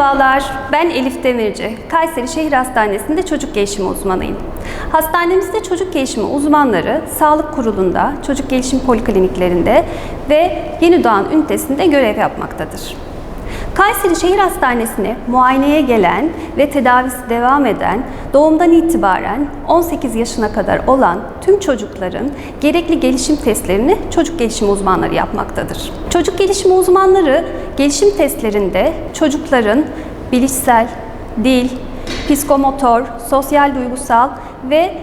Merhabalar, ben Elif Demirci. Kayseri Şehir Hastanesi'nde çocuk gelişimi uzmanıyım. Hastanemizde çocuk gelişimi uzmanları sağlık kurulunda, çocuk gelişim polikliniklerinde ve yeni doğan ünitesinde görev yapmaktadır. Kayseri Şehir Hastanesi'ne muayeneye gelen ve tedavisi devam eden, doğumdan itibaren 18 yaşına kadar olan tüm çocukların gerekli gelişim testlerini çocuk gelişimi uzmanları yapmaktadır. Çocuk gelişimi uzmanları gelişim testlerinde çocukların bilişsel, dil, psikomotor, sosyal duygusal ve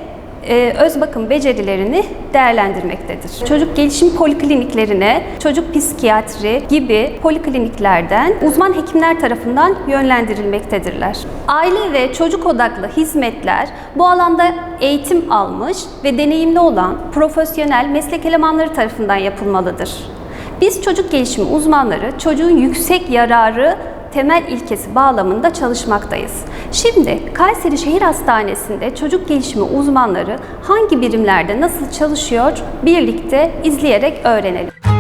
öz bakım becerilerini değerlendirmektedir. Çocuk gelişim polikliniklerine, çocuk psikiyatri gibi polikliniklerden uzman hekimler tarafından yönlendirilmektedirler. Aile ve çocuk odaklı hizmetler bu alanda eğitim almış ve deneyimli olan profesyonel meslek elemanları tarafından yapılmalıdır. Biz çocuk gelişimi uzmanları çocuğun yüksek yararı temel ilkesi bağlamında çalışmaktayız. Şimdi Kayseri Şehir Hastanesi'nde çocuk gelişimi uzmanları hangi birimlerde nasıl çalışıyor birlikte izleyerek öğrenelim.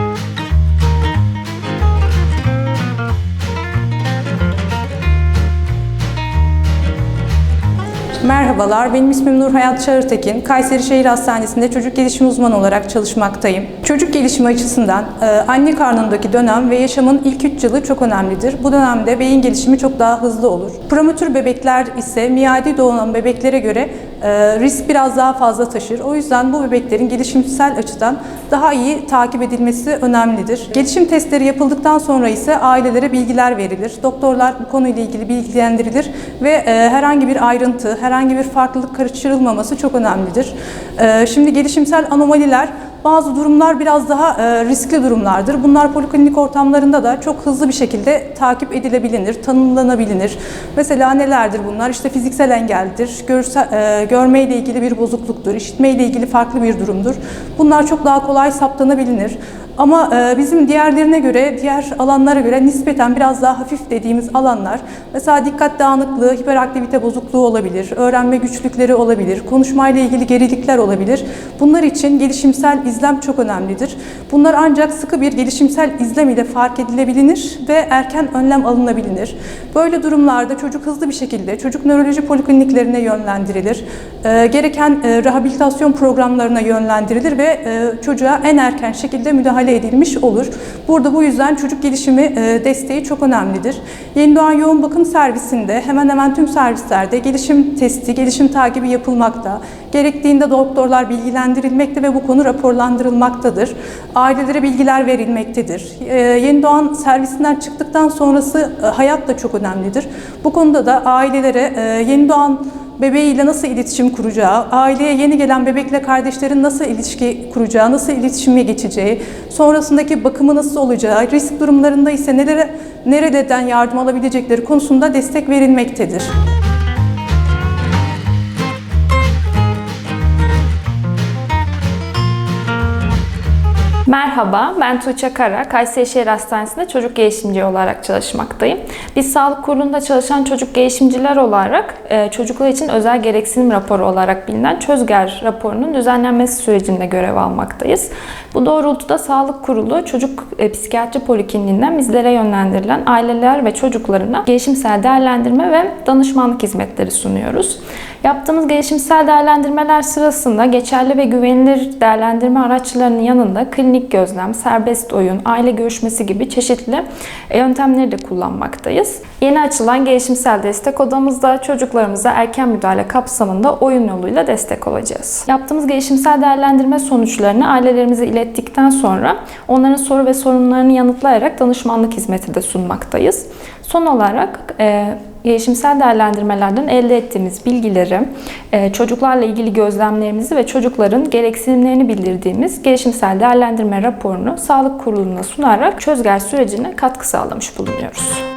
Merhabalar, benim ismim Nur Hayat Çağırtekin. Kayseri Şehir Hastanesi'nde çocuk gelişim uzmanı olarak çalışmaktayım. Çocuk gelişimi açısından e, anne karnındaki dönem ve yaşamın ilk 3 yılı çok önemlidir. Bu dönemde beyin gelişimi çok daha hızlı olur. Prematür bebekler ise miadi doğan bebeklere göre e, risk biraz daha fazla taşır. O yüzden bu bebeklerin gelişimsel açıdan daha iyi takip edilmesi önemlidir. Gelişim testleri yapıldıktan sonra ise ailelere bilgiler verilir. Doktorlar bu konuyla ilgili bilgilendirilir ve e, herhangi bir ayrıntı, herhangi bir farklılık kaçırılmaması çok önemlidir. E, Şimdi gelişimsel anomaliler bazı durumlar biraz daha e, riskli durumlardır. Bunlar poliklinik ortamlarında da çok hızlı bir şekilde takip edilebilir, tanımlanabilir. Mesela nelerdir bunlar? İşte fiziksel engeldir, görse, e, görmeyle ilgili bir bozukluktur, işitmeyle ilgili farklı bir durumdur. Bunlar çok daha kolay saptanabilir. Ama e, bizim diğerlerine göre, diğer alanlara göre nispeten biraz daha hafif dediğimiz alanlar, mesela dikkat dağınıklığı, hiperaktivite bozukluğu olabilir, öğrenme güçlükleri olabilir, konuşmayla ilgili gerilikler olabilir. Bunlar için gelişimsel izlem çok önemlidir. Bunlar ancak sıkı bir gelişimsel izlem ile fark edilebilir ve erken önlem alınabilir. Böyle durumlarda çocuk hızlı bir şekilde çocuk nöroloji polikliniklerine yönlendirilir. E, gereken e, rehabilitasyon programlarına yönlendirilir ve e, çocuğa en erken şekilde müdahale edilmiş olur. Burada bu yüzden çocuk gelişimi e, desteği çok önemlidir. Yeni doğan yoğun bakım servisinde hemen hemen tüm servislerde gelişim testi, gelişim takibi yapılmakta. Gerektiğinde doktorlar bilgilendirilmekte ve bu konu raporlandırılmaktadır. Ailelere bilgiler verilmektedir. E, yeni doğan servisinden çıktıktan sonrası e, hayat da çok önemlidir. Bu konuda da ailelere e, yeni doğan bebeğiyle nasıl iletişim kuracağı, aileye yeni gelen bebekle kardeşlerin nasıl ilişki kuracağı, nasıl iletişime geçeceği, sonrasındaki bakımı nasıl olacağı, risk durumlarında ise nelere, nereden yardım alabilecekleri konusunda destek verilmektedir. Merhaba, ben Tuğçe Kara. Kayseri Hastanesi'nde çocuk gelişimci olarak çalışmaktayım. Biz sağlık kurulunda çalışan çocuk gelişimciler olarak e, çocuklar için özel gereksinim raporu olarak bilinen Çözger raporunun düzenlenmesi sürecinde görev almaktayız. Bu doğrultuda sağlık kurulu çocuk e, psikiyatri polikliniğinden bizlere yönlendirilen aileler ve çocuklarına gelişimsel değerlendirme ve danışmanlık hizmetleri sunuyoruz. Yaptığımız gelişimsel değerlendirmeler sırasında geçerli ve güvenilir değerlendirme araçlarının yanında klinik gözlem, serbest oyun, aile görüşmesi gibi çeşitli yöntemleri de kullanmaktayız. Yeni açılan gelişimsel destek odamızda çocuklarımıza erken müdahale kapsamında oyun yoluyla destek olacağız. Yaptığımız gelişimsel değerlendirme sonuçlarını ailelerimize ilettikten sonra onların soru ve sorunlarını yanıtlayarak danışmanlık hizmeti de sunmaktayız. Son olarak e, gelişimsel değerlendirmelerden elde ettiğimiz bilgileri, e, çocuklarla ilgili gözlemlerimizi ve çocukların gereksinimlerini bildirdiğimiz gelişimsel değerlendirme raporunu sağlık kuruluna sunarak çözger sürecine katkı sağlamış bulunuyoruz.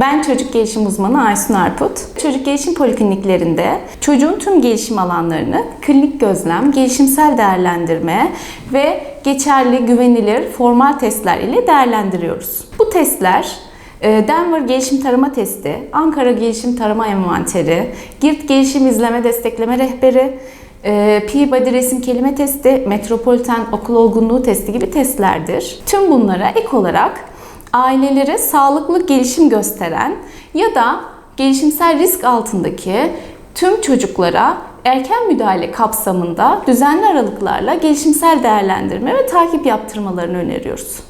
Ben çocuk gelişim uzmanı Aysun Arput. Çocuk gelişim polikliniklerinde çocuğun tüm gelişim alanlarını klinik gözlem, gelişimsel değerlendirme ve geçerli, güvenilir, formal testler ile değerlendiriyoruz. Bu testler e, Denver Gelişim Tarama Testi, Ankara Gelişim Tarama Envanteri, GIRT Gelişim İzleme Destekleme Rehberi, e, Peabody Resim Kelime Testi, Metropolitan Okul Olgunluğu Testi gibi testlerdir. Tüm bunlara ek olarak ailelere sağlıklı gelişim gösteren ya da gelişimsel risk altındaki tüm çocuklara erken müdahale kapsamında düzenli aralıklarla gelişimsel değerlendirme ve takip yaptırmalarını öneriyoruz.